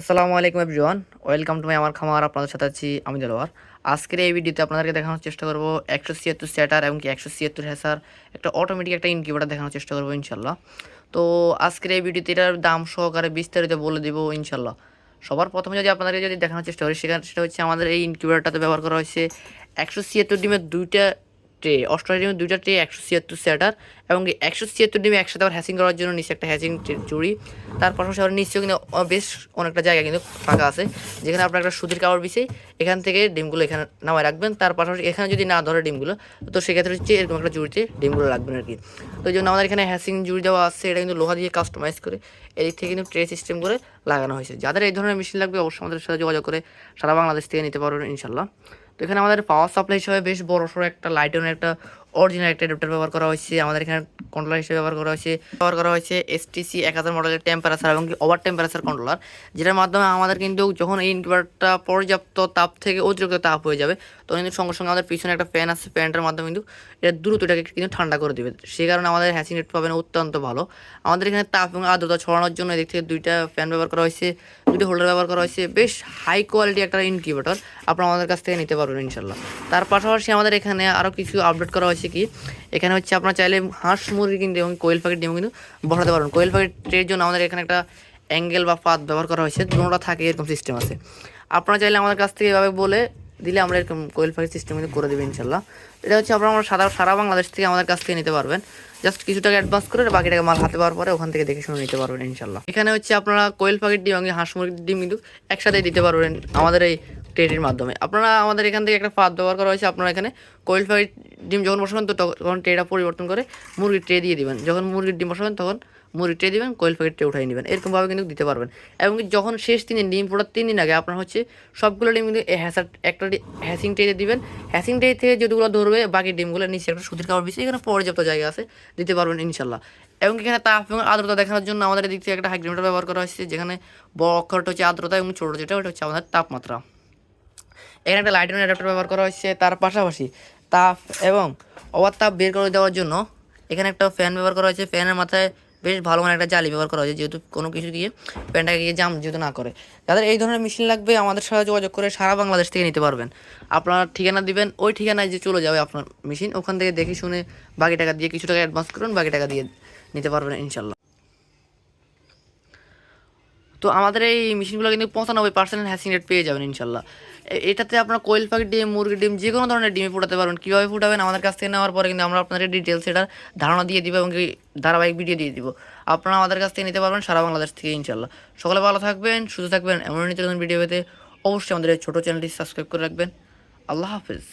আসসালামু আলাইকুম everyone. Welcome to my আমার খামার, আপনাদের সাথে আছি আমি দেলোয়ার। আজকের এই ভিডিওতে আপনাদেরকে দেখানোর চেষ্টা করব একশো ছিয়াত্তর স্যাটার এবং কি একশো ছিয়াত্তর হ্যাসার একটা অটোমেটিক একটা ইনকিউবেটার দেখানোর চেষ্টা করব ইনশাল্লাহ তো আজকের এই ভিডিওতে এটার দাম সহকারে বিস্তারিত বলে দেবো ইনশাল্লাহ সবার প্রথমে যদি আপনাদেরকে যদি দেখানোর চেষ্টা করি, সেখানে সেটা হচ্ছে আমাদের এই ইনকিউবেটারটাতে ব্যবহার করা হয়েছে একশো ছিয়াত্তর ডিমের দুইটা ট্রে অষ্টআশি ডিমের দুইটা ট্রে, একশো ছিয়াত্তর স্যাটার এবং একশো ছিয়াত্তর ডিমে একসাথে আবার হ্যাসিং করার জন্য নিচে একটা হ্যাসিং চুড়ি তার পাশাপাশি আবার নিচেও কিন্তু বেশ অনেকটা জায়গা কিন্তু ফাঁকা আছে, যেখানে আপনার একটা সুতির কাপড় বিছিয়ে এখান থেকে ডিমগুলো এখানে নামায় রাখবেন। তার পাশাপাশি এখানে যদি না ধরে ডিমগুলো, তো সেক্ষেত্রে হচ্ছে এরকম একটা জুড়িতে ডিমগুলো রাখবেন আর কি। তো এই জন্য আমাদের এখানে হ্যাসিং জুড়ি দেওয়া আছে, এটা কিন্তু লোহা দিয়ে কাস্টমাইজ করে এদিক থেকে কিন্তু ট্রে সিস্টেম করে লাগানো হয়েছে। যাদের এই ধরনের মেশিন লাগবে, অবশ্যই আমাদের সাথে যোগাযোগ করে সারা বাংলাদেশ থেকে নিতে পারবেন ইনশাল্লাহ তো এখানে আমাদের পাওয়ার সাপ্লাই হিসেবে বেশ বড়সড় একটা লাইটন একটা অরিজিনাল একটা অ্যাডাপ্টার ব্যবহার করা হয়েছে, আমাদের এখানে কন্ট্রোলার হিসেবে ব্যবহার করা হয়েছে। ব্যবহার করা হয়েছে এসটিসি এক হাজার মডেলের টেম্পারেচার এবং ওভার টেম্পারেচার কন্ট্রোলার যেটার মাধ্যমে আমাদের কিন্তু যখন এই ইনভার্টারটা পর্যাপ্ত তাপ থেকে অতিরিক্ত তাপ হয়ে যাবে, তখন কিন্তু সঙ্গে সঙ্গে আমাদের পিছনে একটা ফ্যান আছে ফ্যানটার মাধ্যমে কিন্তু এটা দ্রুত এটাকে কিন্তু ঠান্ডা করে দেবে। সেই কারণে আমাদের হ্যাসিং রেট পাবেন অত্যন্ত ভালো। আমাদের এখানে তাপ এবং আর্দ্রতা ছড়ানোর জন্য এদিক থেকে দুইটা ফ্যান ব্যবহার করা হয়েছে দুটো হোল্ডার ব্যবহার করা হয়েছে। বেশ হাই কোয়ালিটি একটা ইনকিউবেটর আপনারা আমাদের কাছ থেকে নিতে পারবেন ইনশাল্লাহ তার পাশাপাশি আমাদের এখানে আরও কিছু আপডেট করা হয়েছে কি? এখানে হচ্ছে আপনারা চাইলে হাঁস, মুরগি কিন্তু এবং কোয়েল পাখির ডিম কিন্তু বসাতে পারবেন। কোয়েল পাখির জন্য আমাদের এখানে একটা অ্যাঙ্গেল বা পাত ব্যবহার করা হয়েছে। দুটোটা থাকে এরকম সিস্টেম আছে। আপনারা চাইলে আমাদের কাছ থেকে এভাবে বলে দিলে আমরা এরকম কোয়েল পাখির সিস্টেম কিন্তু করে দেবে ইনশাল্লাহ। এটা হচ্ছে আপনারা আমরা সারা সারা বাংলাদেশ থেকে আমাদের কাছ থেকে নিতে পারবেন। জাস্ট কিছু টাকা অ্যাডভান্স করে বাকি টাকা মাল হাতে পাওয়ার পরে ওখান থেকে দেখে শুনে নিতে পারবেন ইনশাল্লাহ। এখানে হচ্ছে আপনারা কোয়েল পাখির ডিম এবং হাঁস, মুরগির ডিম কিন্তু একসাথে দিতে পারবেন। আমাদের এই ট্রেটির মাধ্যমে। আপনারা আমাদের এখান থেকে একটা ফাঁদ ব্যবহার করা হয়েছে, আপনারা এখানে কোয়েল পাখির ডিম যখন বসাবেন, তো তখন ট্রেটা পরিবর্তন করে মুরগির ট্রে দিয়ে দিবেন। যখন মুরগির ডিম বসাবেন, তখন মুরগির ট্রে দিবেন, কোয়েল পাখির ট্রে উঠাই নেবেন। এরকমভাবে কিন্তু দিতে পারবেন। এবং যখন শেষ দিনে ডিম ফোটার তিন দিন আগে আপনার হচ্ছে সবগুলো ডিম কিন্তু হ্যাসার, একটা হ্যাসিং ট্রেতে দিবেন। হ্যাসিং ট্রে থেকে যেগুলো ধরবে, বাকি ডিমগুলো নিচে একটা সুতির কাপড় বিছিয়ে এখানে পর্যাপ্ত জায়গা আছে, দিতে পারবেন ইনশাল্লাহ এবং এখানে তাপ এবং আর্দ্রতা দেখানোর জন্য আমাদের দিক থেকে একটা হাইগ্রোমিটার ব্যবহার করা হয়েছে, যেখানে বড় অক্ষরটা হচ্ছে আর্দ্রতা এবং ছোটো যেটা, ওটা হচ্ছে আমাদের তাপমাত্রা। এখানে একটা লাইটের অ্যাডাপ্টার ব্যবহার করা হয়েছে, তার পাশাপাশি তাপ এবং অবাধ তাপ বের করে দেওয়ার জন্য এখানে একটা ফ্যান ব্যবহার করা হয়েছে। ফ্যানের মাথায় বেশ ভালো মানে একটা জালি ব্যবহার করা হয়েছে, যেহেতু কোনো কিছু দিয়ে ফ্যানটাকে গিয়ে জাম যেহেতু না করে। যাদের এই ধরনের মেশিন লাগবে, আমাদের সাথে যোগাযোগ করে সারা বাংলাদেশ থেকে নিতে পারবেন। আপনার ঠিকানা দিবেন, ওই ঠিকানায় যে চলে যাবে আপনার মেশিন ওখান থেকে দেখে শুনে বাকি টাকা দিয়ে কিছু টাকা অ্যাডভান্স করুন, বাকি টাকা দিয়ে নিতে পারবেন ইনশাল্লাহ। তো আমাদের এই মেশিনগুলো কিন্তু পঁচানব্বই পার্সেন্ট হ্যাসিং রেট পেয়ে যাবেন, ইনশাল্লাহ। এটাতে আপনার কোয়েল পাখির ডিম মুরগির ডিম, যে কোনো ধরনের ডিমে ফুটাতে পারবেন। কীভাবে ফুটাবেন আমাদের কাছ থেকে নেওয়ার পরে কিন্তু আমরা আপনাদের ডিটেলস এটার ধারণা দিয়ে দিব এবং ধারাবাহিক ভিডিও দিয়ে দিব। আপনারা আমাদের কাছ থেকে নিতে পারবেন সারা বাংলাদেশ থেকে, ইনশাল্লাহ। সকলে ভালো থাকবেন, সুস্থ থাকবেন এমন নতুন ভিডিও পেতে অবশ্যই আমাদের ছোটো চ্যানেলটি সাবস্ক্রাইব করে রাখবেন। আল্লাহ হাফিজ।